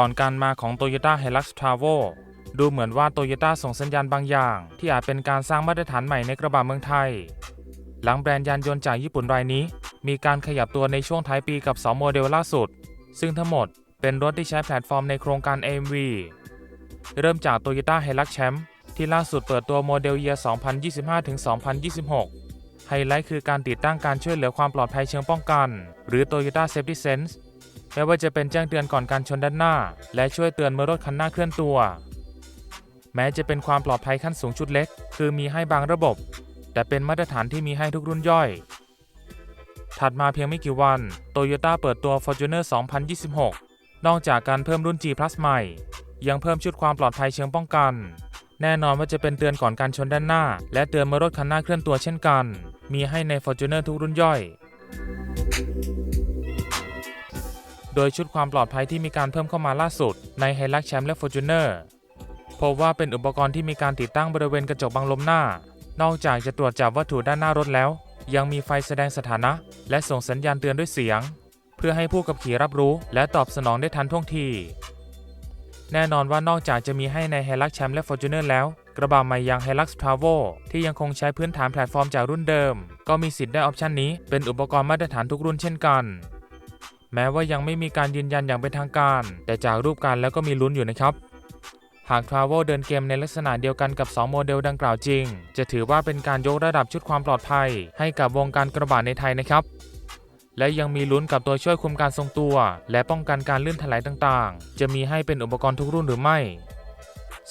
ก่อนการมาของ Toyota Hilux Travo ดูเหมือนว่า Toyota ส่งสัญญาณบางอย่าง ที่อาจเป็นการสร้างมาตรฐานใหม่ในกระบะเมืองไทย หลังแบรนด์ยานยนต์จากญี่ปุ่นรายนี้ มีการขยับตัวในช่วงท้ายปีกับ 2 โมเดลล่าสุด ซึ่งทั้งหมดเป็นรถที่ใช้แพลตฟอร์มในโครงการ AMV เริ่มจาก Toyota Hilux Champ ที่ล่าสุดเปิดตัวโมเดล Year 2025-2026 ไฮไลท์คือการติดตั้งการช่วยเหลือความปลอดภัยเชิงป้องกัน หรือ Toyota Safety Sense ไม่ว่าจะเป็นแจ้งเตือนก่อนการชนด้านหน้า และช่วยเตือนเมื่อรถคันหน้าเคลื่อนตัว แม้จะเป็นความปลอดภัยขั้นสูงชุดเล็ก คือมีให้บางระบบ แต่เป็นมาตรฐานที่มีให้ทุกรุ่นย่อย ถัดมาเพียงไม่กี่วัน Toyota เปิดตัว Fortuner 2026 นอกจากการเพิ่มรุ่น G Plus ใหม่ ยังเพิ่มชุดความปลอดภัยเชิงป้องกัน แน่นอนว่าจะเป็นเตือนก่อนการชนด้านหน้า และเตือนเมื่อรถคันหน้าเคลื่อนตัวเช่นกัน มีให้ใน Fortuner ทุกรุ่นย่อย โดยชุดความปลอดภัยที่มีการเพิ่มเข้ามาล่าสุด ใน Hilux Champ และ Fortuner พบว่าเป็นอุปกรณ์ที่มีการติดตั้งบริเวณกระจกบังลมหน้า นอกจากจะตรวจจับวัตถุด้านหน้ารถแล้ว ยังมีไฟแสดงสถานะ และส่งสัญญาณเตือนด้วยเสียง เพื่อให้ผู้ขับขี่รับรู้ และตอบสนองได้ทันท่วงที แน่นอนว่านอกจากจะมีให้ใน Hilux Champ และ Fortuner แล้ว กระบะใหม่อย่าง Hilux Travo ที่ยังคงใช้พื้นฐานแพลตฟอร์มจากรุ่นเดิม ก็มีสิทธิ์ได้ออปชันนี้เป็นอุปกรณ์มาตรฐานทุกรุ่นเช่นกัน แม้ว่ายังไม่มีการยืนยันอย่างเป็นทางการ แต่จากรูปการแล้วก็มีลุ้นอยู่นะครับ หาก Travel เดินเกมในลักษณะเดียวกันกับ 2 โมเดลดังกล่าวจริง จะถือว่าเป็นการยกระดับชุดความปลอดภัย ให้กับวงการกระบะในไทยนะครับ และยังมีลุ้นกับตัวช่วยคุมการทรงตัว และป้องกันการลื่นถลายต่างๆ จะมีให้เป็นอุปกรณ์ทุกรุ่นหรือไม่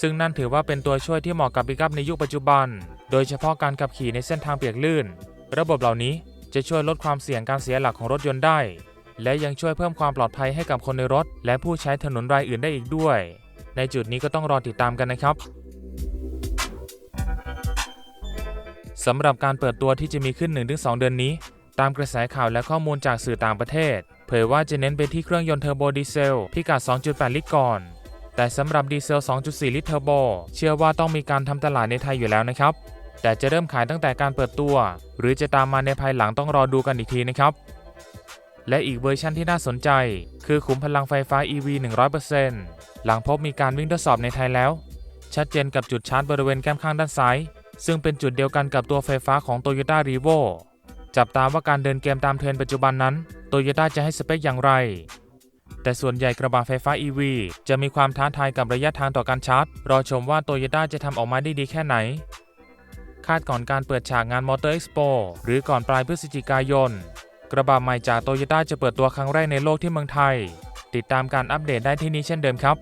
ซึ่งนั่นถือว่าเป็นตัวช่วยที่เหมาะกับปิกัพในยุคปัจจุบัน โดยเฉพาะการขับขี่ในเส้นทางเปียกลื่น ระบบเหล่านี้จะช่วยลดความเสี่ยงการเสียหลักของรถยนต์ได้ และยังช่วยเพิ่มความปลอดภัยให้กับคนในรถ และผู้ใช้ถนนรายอื่นได้อีกด้วย ในจุดนี้ก็ต้องรอติดตามกันนะครับสำหรับการเปิดตัวที่จะมีขึ้น 1-2 เดือนนี้ ตามกระแสข่าวและข้อมูลจากสื่อต่างประเทศ เผยว่าจะเน้นไปที่เครื่องยนต์เทอร์โบดีเซลพิกัด 2.8 ลิตรก่อน แต่สำหรับดีเซล 2.4 ลิตรเทอร์โบเชื่อว่าต้องมีการทำตลาดในไทยอยู่แล้วนะครับ แต่จะเริ่มขายตั้งแต่การเปิดตัว หรือจะตามมาในภายหลังต้องรอดูกันอีกทีนะครับ และอีกเวอร์ชันที่น่าสนใจ คือขุมพลังไฟฟ้า EV 100%หลังพบมีการวิ่งทดสอบในไทยแล้ว ชัดเจนกับจุดชาร์จบริเวณแก้มข้างด้านซ้าย ซึ่งเป็นจุดเดียวกันกับตัวไฟฟ้าของ Toyota r e v o จับตามว่าการเดินเกมตามเทรนปัจจุบันนั้น Toyota จะให้สเปคอย่างไร แต่ส่วนใหญ่กระบะไฟฟ้า EV จะมีความท้าทายกับระยะทางต่อการชาร์จ รอชมว่า Toyota จะทำออกมาได้ดีแค่ไหนคาดก่อนการเปิดฉากงาน Motor Expo หรือก่อนปลายพฤศจิกายน กระบะใหม่จากโตโยต้าจะเปิดตัวครั้งแรกในโลกที่เมืองไทย ติดตามการอัปเดตได้ที่นี้เช่นเดิมครับ